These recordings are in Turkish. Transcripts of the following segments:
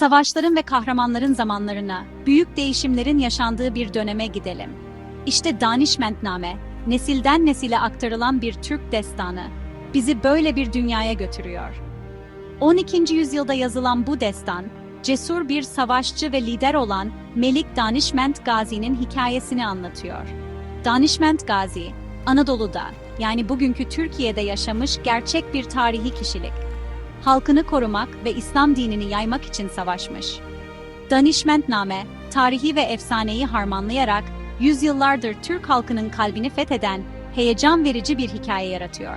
Savaşların ve kahramanların zamanlarına, büyük değişimlerin yaşandığı bir döneme gidelim. İşte Danişmentname, nesilden nesile aktarılan bir Türk destanı, bizi böyle bir dünyaya götürüyor. 12. yüzyılda yazılan bu destan, cesur bir savaşçı ve lider olan Melik Danişment Gazi'nin hikayesini anlatıyor. Danişment Gazi, Anadolu'da, yani bugünkü Türkiye'de yaşamış gerçek bir tarihi kişilik. Halkını korumak ve İslam dinini yaymak için savaşmış. Danişmentname, tarihi ve efsaneyi harmanlayarak yüzyıllardır Türk halkının kalbini fetheden, heyecan verici bir hikaye yaratıyor.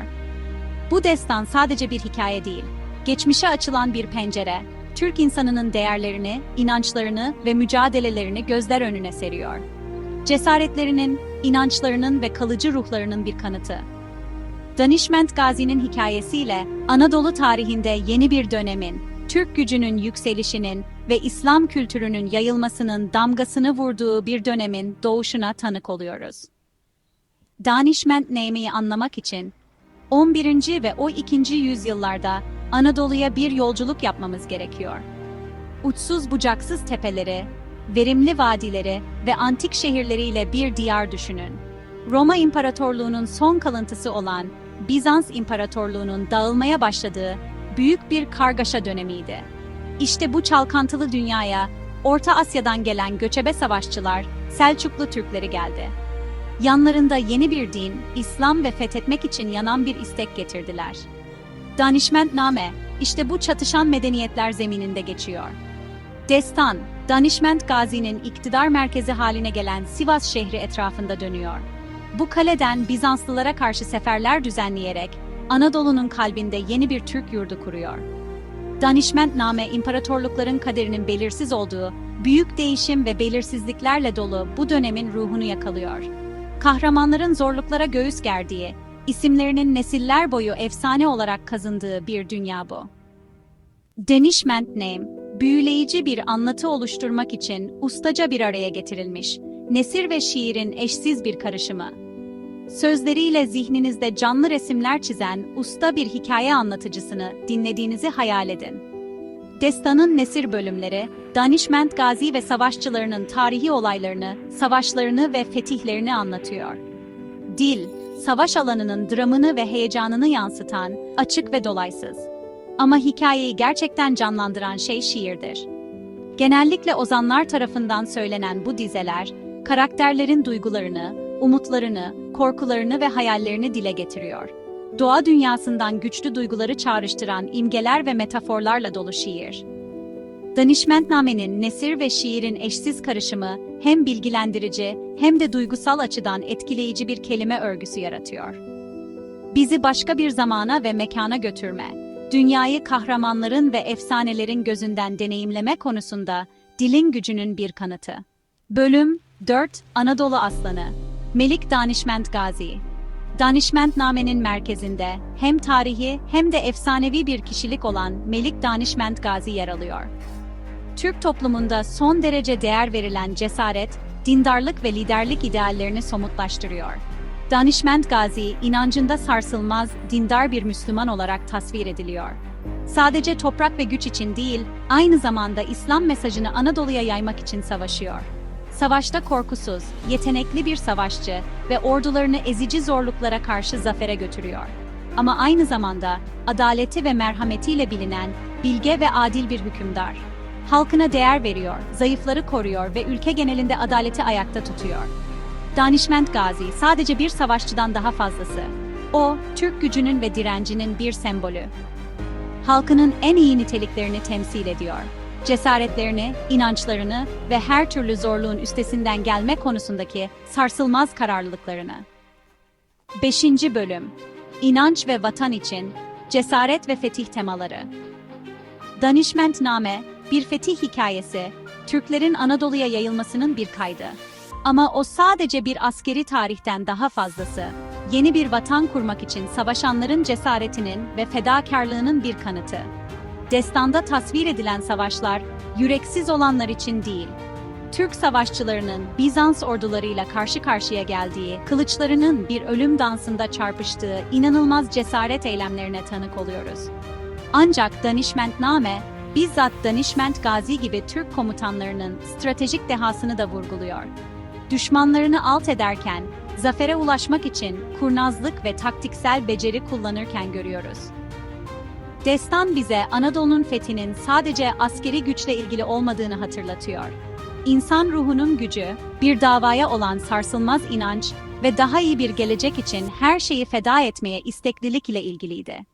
Bu destan sadece bir hikaye değil, geçmişe açılan bir pencere, Türk insanının değerlerini, inançlarını ve mücadelelerini gözler önüne seriyor. Cesaretlerinin, inançlarının ve kalıcı ruhlarının bir kanıtı. Danişment Gazi'nin hikayesiyle Anadolu tarihinde yeni bir dönemin, Türk gücünün yükselişinin ve İslam kültürünün yayılmasının damgasını vurduğu bir dönemin doğuşuna tanık oluyoruz. Danişment Name'yi anlamak için 11. ve 12. yüzyıllarda Anadolu'ya bir yolculuk yapmamız gerekiyor. Uçsuz bucaksız tepeleri, verimli vadileri ve antik şehirleriyle bir diyar düşünün. Roma İmparatorluğu'nun son kalıntısı olan Bizans İmparatorluğu'nun dağılmaya başladığı büyük bir kargaşa dönemiydi. İşte bu çalkantılı dünyaya Orta Asya'dan gelen göçebe savaşçılar Selçuklu Türkleri geldi. Yanlarında yeni bir din, İslam ve fethetmek için yanan bir istek getirdiler. Danişmentname, işte bu çatışan medeniyetler zemininde geçiyor. Destan, Danişment Gazi'nin iktidar merkezi haline gelen Sivas şehri etrafında dönüyor. Bu kaleden Bizanslılara karşı seferler düzenleyerek Anadolu'nun kalbinde yeni bir Türk yurdu kuruyor. Danişmentname imparatorlukların kaderinin belirsiz olduğu, büyük değişim ve belirsizliklerle dolu bu dönemin ruhunu yakalıyor. Kahramanların zorluklara göğüs gerdiği, isimlerinin nesiller boyu efsane olarak kazındığı bir dünya bu. Danishment Name, büyüleyici bir anlatı oluşturmak için ustaca bir araya getirilmiş, nesir ve şiirin eşsiz bir karışımı. Sözleriyle zihninizde canlı resimler çizen usta bir hikaye anlatıcısını dinlediğinizi hayal edin. Destanın nesir bölümleri, Danişment Gazi ve savaşçılarının tarihi olaylarını, savaşlarını ve fetihlerini anlatıyor. Dil, savaş alanının dramını ve heyecanını yansıtan, açık ve dolaysız. Ama hikayeyi gerçekten canlandıran şey şiirdir. Genellikle ozanlar tarafından söylenen bu dizeler, karakterlerin duygularını, umutlarını, korkularını ve hayallerini dile getiriyor. Doğa dünyasından güçlü duyguları çağrıştıran imgeler ve metaforlarla dolu şiir. Danişmentname'nin nesir ve şiirin eşsiz karışımı hem bilgilendirici hem de duygusal açıdan etkileyici bir kelime örgüsü yaratıyor. Bizi başka bir zamana ve mekana götürme, dünyayı kahramanların ve efsanelerin gözünden deneyimleme konusunda dilin gücünün bir kanıtı. Bölüm 4 Anadolu Aslanı Melik Danişment Gazi Danişmentname'nin merkezinde hem tarihi hem de efsanevi bir kişilik olan Melik Danişment Gazi yer alıyor. Türk toplumunda son derece değer verilen cesaret, dindarlık ve liderlik ideallerini somutlaştırıyor. Danişment Gazi, inancında sarsılmaz, dindar bir Müslüman olarak tasvir ediliyor. Sadece toprak ve güç için değil, aynı zamanda İslam mesajını Anadolu'ya yaymak için savaşıyor. Savaşta korkusuz, yetenekli bir savaşçı ve ordularını ezici zorluklara karşı zafere götürüyor. Ama aynı zamanda adaleti ve merhametiyle bilinen bilge ve adil bir hükümdar. Halkına değer veriyor, zayıfları koruyor ve ülke genelinde adaleti ayakta tutuyor. Danişment Gazi sadece bir savaşçıdan daha fazlası. O, Türk gücünün ve direncinin bir sembolü. Halkının en iyi niteliklerini temsil ediyor. Cesaretlerini, inançlarını ve her türlü zorluğun üstesinden gelme konusundaki sarsılmaz kararlılıklarını. 5. Bölüm İnanç ve Vatan için Cesaret ve Fetih Temaları Danişmentname, bir fetih hikayesi, Türklerin Anadolu'ya yayılmasının bir kaydı. Ama o sadece bir askeri tarihten daha fazlası. Yeni bir vatan kurmak için savaşanların cesaretinin ve fedakarlığının bir kanıtı. Destanda tasvir edilen savaşlar, yüreksiz olanlar için değil, Türk savaşçılarının Bizans ordularıyla karşı karşıya geldiği, kılıçlarının bir ölüm dansında çarpıştığı inanılmaz cesaret eylemlerine tanık oluyoruz. Ancak Danişmentname, bizzat Danişment Gazi gibi Türk komutanlarının stratejik dehasını da vurguluyor. Düşmanlarını alt ederken, zafere ulaşmak için kurnazlık ve taktiksel beceri kullanırken görüyoruz. Destan bize Anadolu'nun fethinin sadece askeri güçle ilgili olmadığını hatırlatıyor. İnsan ruhunun gücü, bir davaya olan sarsılmaz inanç ve daha iyi bir gelecek için her şeyi feda etmeye isteklilik ile ilgiliydi.